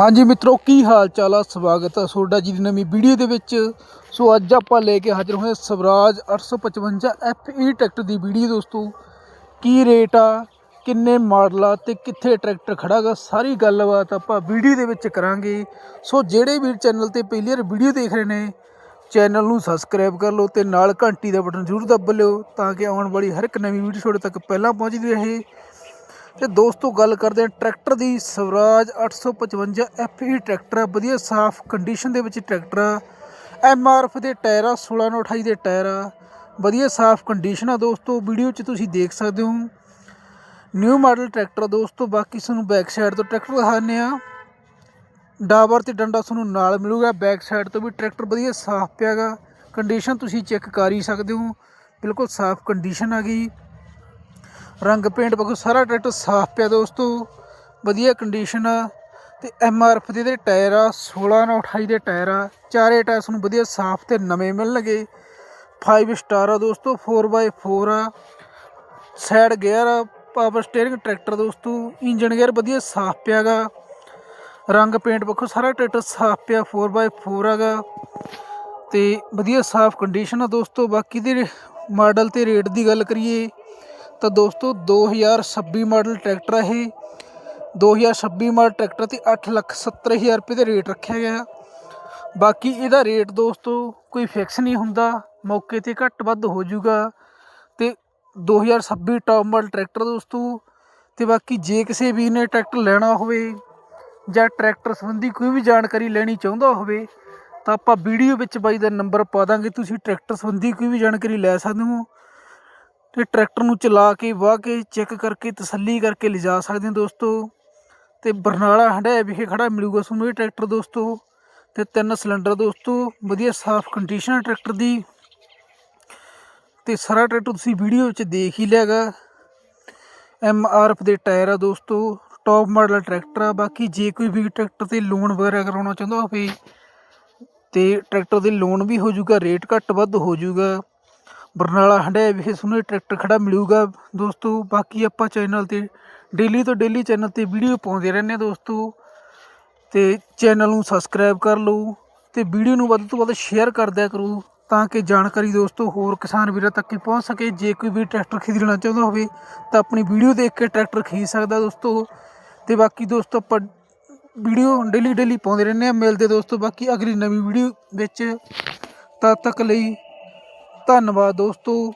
ਹਾਂਜੀ ਮਿੱਤਰੋ, ਕੀ ਹਾਲ ਚਾਲ ਆ? ਸਵਾਗਤ ਆ ਤੁਹਾਡਾ ਜੀ ਦੀ ਨਵੀਂ ਵੀਡੀਓ ਦੇ ਵਿੱਚ। ਸੋ ਅੱਜ ਆਪਾਂ ਲੈ ਕੇ ਹਾਜ਼ਰ ਹੋਏ ਹਾਂ ਸਵਰਾਜ 855 FE ਟਰੈਕਟਰ ਦੀ ਵੀਡੀਓ ਦੋਸਤੋ। ਕੀ ਰੇਟ ਆ, ਕਿੰਨੇ ਮਾਡਲ ਆ ਤੇ ਕਿੱਥੇ ਟਰੈਕਟਰ ਖੜਾਗਾ ਸਾਰੀ ਗੱਲਬਾਤ ਆਪਾਂ ਵੀਡੀਓ ਦੇ ਵਿੱਚ ਕਰਾਂਗੇ। ਸੋ ਜਿਹੜੇ ਵੀ ਚੈਨਲ ਤੇ ਪਹਿਲੀ ਵਾਰ ਵੀਡੀਓ ਦੇਖ ਰਹੇ ਨੇ, ਚੈਨਲ ਨੂੰ ਸਬਸਕ੍ਰਾਈਬ ਕਰ ਲਓ ਤੇ ਨਾਲ ਘੰਟੀ ਦਾ ਬਟਨ ਜ਼ਰੂਰ ਦੱਬ ਲਿਓ ਤਾਂ ਕਿ ਆਉਣ ਵਾਲੀ ਹਰ ਇੱਕ ਨਵੀਂ ਵੀਡੀਓ ਤੁਹਾਡੇ ਤੱਕ ਪਹਿਲਾਂ ਪਹੁੰਚਦੀ ਰਹੇ। ਤੇ ਦੋਸਤੋ ਗੱਲ ਕਰਦੇ ਹਾਂ ਟਰੈਕਟਰ ਦੀ, ਸਵਰਾਜ 855 FE ਟਰੈਕਟਰ ਆ, ਵਧੀਆ ਸਾਫ਼ ਕੰਡੀਸ਼ਨ ਦੇ ਵਿੱਚ ਟਰੈਕਟਰ ਆ। ਐਮਆਰਐਫ ਦੇ ਟਾਇਰ ਆ 1628 ਦੇ ਟਾਇਰ ਆ। ਵਧੀਆ ਸਾਫ਼ ਕੰਡੀਸ਼ਨ ਆ ਦੋਸਤੋ, ਵੀਡੀਓ 'ਚ ਤੁਸੀਂ ਦੇਖ ਸਕਦੇ ਹੋ। ਨਿਊ ਮਾਡਲ ਟਰੈਕਟਰ ਆ ਦੋਸਤੋ, ਬਾਕੀ ਤੁਹਾਨੂੰ ਬੈਕ ਸਾਈਡ ਤੋਂ ਟਰੈਕਟਰ ਦਿਖਾਉਂਦੇ ਆ ਡਾਬਰ ਤੇ ਡੰਡਾ ਤੁਹਾਨੂੰ ਨਾਲ ਮਿਲੂਗਾ ਬੈਕ ਸਾਈਡ ਤੋਂ ਵੀ ਟਰੈਕਟਰ ਵਧੀਆ ਸਾਫ਼ ਪਿਆਗਾ। ਕੰਡੀਸ਼ਨ ਤੁਸੀਂ ਚੈੱਕ ਕਰ ਹੀ ਸਕਦੇ ਹੋ, ਬਿਲਕੁਲ ਸਾਫ਼ ਕੰਡੀਸ਼ਨ ਆ ਗਈ। ਰੰਗ ਪੇਂਟ ਬਗੂ ਸਾਰਾ ਟਰੈਕਟਰ ਸਾਫ਼ ਪਿਆ ਦੋਸਤੋ ਵਧੀਆ ਕੰਡੀਸ਼ਨ ਆ ਤੇ ਐਮ ਆਰ ਐਫ ਦੇ ਇਹਦੇ ਟਾਇਰ ਆ 16 ਨਾਲ 28 ਦੇ ਟਾਇਰ ਆ, ਚਾਰੇ ਟਾਇਰ ਤੁਹਾਨੂੰ ਵਧੀਆ ਸਾਫ਼ ਤੇ ਨਵੇਂ ਮਿਲਣਗੇ 5 ਸਟਾਰ ਆ ਦੋਸਤੋ 4x4 ਆ। ਸਾਈਡ ਗੇਅਰ ਆ ਪਾਵਰ ਸਟੀਅਰਿੰਗ ਟਰੈਕਟਰ ਦੋਸਤੋ ਇੰਜਨ ਗੇਅਰ ਵਧੀਆ ਸਾਫ਼ ਪਿਆਗਾ ਰੰਗ ਪੇਂਟ ਵੇਖੋ ਸਾਰਾ ਟਰੈਕਟਰ ਸਾਫ਼ ਪਿਆ 4x4 ਹੈਗਾ ਤੇ ਵਧੀਆ ਸਾਫ਼ ਕੰਡੀਸ਼ਨ ਆ ਦੋਸਤੋ, ਬਾਕੀ ਦੇ ਮਾਡਲ ਤੇ ਰੇਟ ਦੀ ਗੱਲ ਕਰੀਏ ਤਾਂ ਦੋਸਤੋ 2026 ਮਾਡਲ ਟਰੈਕਟਰ ਆ ਇਹ। 2026 ਮਾਡਲ ਟਰੈਕਟਰ ਤੇ 870000 ਰੁਪਏ ਦਾ ਰੇਟ ਰੱਖਿਆ ਗਿਆ। ਬਾਕੀ ਇਹਦਾ ਰੇਟ ਦੋਸਤੋ ਕੋਈ ਫਿਕਸ ਨਹੀਂ ਹੁੰਦਾ। ਮੌਕੇ ਤੇ ਘੱਟ ਵੱਧ ਹੋ ਜਾਊਗਾ। ਤੇ 2026 ਟੌਪ ਮਾਡਲ ਟਰੈਕਟਰ ਦੋਸਤੋ, ਤੇ ਬਾਕੀ ਜੇ ਕਿਸੇ ਵੀਰ ਨੇ ਟਰੈਕਟਰ ਲੈਣਾ ਹੋਵੇ ਜਾਂ ਟਰੈਕਟਰ ਸੰਬੰਧੀ ਕੋਈ ਵੀ ਜਾਣਕਾਰੀ ਲੈਣੀ ਚਾਹੁੰਦਾ ਹੋਵੇ, ਤਾਂ ਆਪਾਂ ਵੀਡੀਓ ਵਿੱਚ ਬਾਈ ਦਾ ਨੰਬਰ ਪਾ ਦਾਂਗੇ। ਤੁਸੀਂ ਟਰੈਕਟਰ ਸੰਬੰਧੀ ਕੋਈ ਵੀ ਜਾਣਕਾਰੀ ਲੈ ਸਕਦੇ ਹੋ। ਅਤੇ ਟਰੈਕਟਰ ਨੂੰ ਚਲਾ ਕੇ ਵਾਹ ਕੇ ਚੈੱਕ ਕਰਕੇ ਤਸੱਲੀ ਕਰਕੇ ਲਿਜਾ ਸਕਦੇ ਹੋ ਦੋਸਤੋ। ਅਤੇ ਬਰਨਾਲਾ ਹੰਡਾਇਆ ਵਿਖੇ ਖੜਾ ਮਿਲੂਗਾ ਤੁਹਾਨੂੰ ਇਹ ਟਰੈਕਟਰ ਦੋਸਤੋ। ਅਤੇ ਤਿੰਨ ਸਿਲੰਡਰ ਦੋਸਤੋ, ਵਧੀਆ ਸਾਫ਼ ਕੰਡੀਸ਼ਨ ਹੈ ਟਰੈਕਟਰ ਦੀ। ਤੇ ਸਾਰਾ ਟਰੈਕਟਰ ਤੁਸੀਂ ਵੀਡੀਓ ਵਿੱਚ ਦੇਖ ਹੀ ਲਿਆਗਾ ਐਮ ਆਰ ਐਫ ਦੇ ਟਾਇਰ ਆ ਦੋਸਤੋ ਟੌਪ ਮਾਡਲ ਟਰੈਕਟਰ ਆ। ਬਾਕੀ ਜੇ ਕੋਈ ਵੀ ਟਰੈਕਟਰ ਤੇ ਲੋਨ ਵਗੈਰਾ ਕਰਾਉਣਾ ਚਾਹੁੰਦਾ ਹੋਵੇ, ਤੇ ਟਰੈਕਟਰ ਦੇ ਲੋਨ ਵੀ ਹੋ ਜਾਊਗਾ ਰੇਟ ਘੱਟ ਵੱਧ ਹੋ ਜਾਊਗਾ। ਬਰਨਾਲਾ ਹੰਡਾਇਆ ਵਿਖੇ ਤੁਹਾਨੂੰ ਇਹ ਟਰੈਕਟਰ ਖੜਾ ਮਿਲੂਗਾ। ਦੋਸਤੋ, ਬਾਕੀ ਆਪਾਂ ਚੈਨਲ ਤੇ ਡੇਲੀ ਤੋਂ ਡੇਲੀ ਚੈਨਲ ਤੇ ਵੀਡੀਓ ਪਾਉਂਦੇ ਰਹਿੰਦੇ ਹਾਂ ਦੋਸਤੋ। ਤੇ ਚੈਨਲ ਨੂੰ ਸਬਸਕ੍ਰਾਈਬ ਕਰ ਲਓ ਤੇ ਵੀਡੀਓ ਨੂੰ ਵੱਧ ਤੋਂ ਵੱਧ ਸ਼ੇਅਰ ਕਰ ਦਿਆ ਕਰੋ ਤਾਂ ਕਿ ਜਾਣਕਾਰੀ ਦੋਸਤੋ ਹੋਰ ਕਿਸਾਨ ਵੀਰਾਂ ਤੱਕ ਪਹੁੰਚ ਸਕੇ। ਜੇ ਕੋਈ ਵੀ ਟਰੈਕਟਰ ਖਰੀਦਣਾ ਚਾਹੁੰਦਾ ਹੋਵੇ ਤਾਂ ਆਪਣੀ ਵੀਡੀਓ ਦੇਖ ਕੇ ਟਰੈਕਟਰ ਖਰੀਦ ਸਕਦਾ ਦੋਸਤੋ। ਤੇ ਬਾਕੀ ਦੋਸਤੋ, ਆਪਾਂ ਵੀਡੀਓ ਡੇਲੀ ਡੇਲੀ ਪਾਉਂਦੇ ਰਹਿੰਦੇ ਆ ਮਿਲਦੇ ਦੋਸਤੋ, ਬਾਕੀ ਅਗਲੀ ਨਵੀਂ ਵੀਡੀਓ ਵਿੱਚ। ਤਦ ਤੱਕ ਲਈ ਧੰਨਵਾਦ ਦੋਸਤੋ।